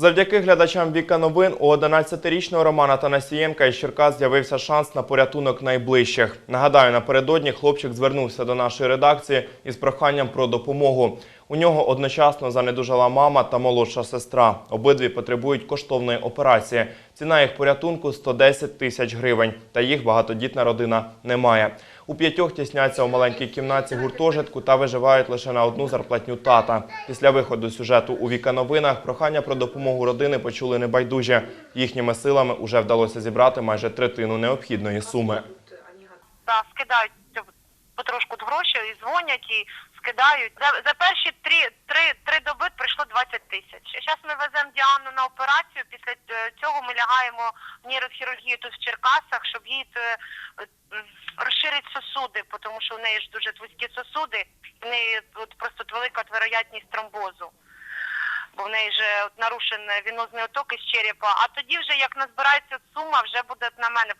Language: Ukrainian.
Завдяки глядачам Віка новин у 11-річного Романа Танасієнка із Черкас з'явився шанс на порятунок найближчих. Нагадаю, напередодні хлопчик звернувся до нашої редакції із проханням про допомогу. У нього одночасно занедужала мама та молодша сестра. Обидві потребують коштовної операції. Ціна їх порятунку 110 тисяч гривень. Та їх багатодітна родина не має. У п'ятьох тісняться у маленькій кімнаті гуртожитку та виживають лише на одну зарплатню тата. Після виходу сюжету у Віка новинах прохання про допомогу родини почули небайдужі. Їхніми силами уже вдалося зібрати майже третину необхідної суми. да, скидають потрошку гроші і дзвонять і скидають. За, за перші три, три, три доби прийшло 20 тисяч. Зараз ми веземо Діану на операцію. Після е, цього ми лягаємо в нейрохірургію тут в Черкасах, щоб їй е, розширити сосуди, тому що в неї ж дуже вузькі сосуди, в неї от просто велика вероятність тромбозу. Бо в неї вже нарушений вінозний оток із черепа. А тоді вже як назбирається сума, вже буде на мене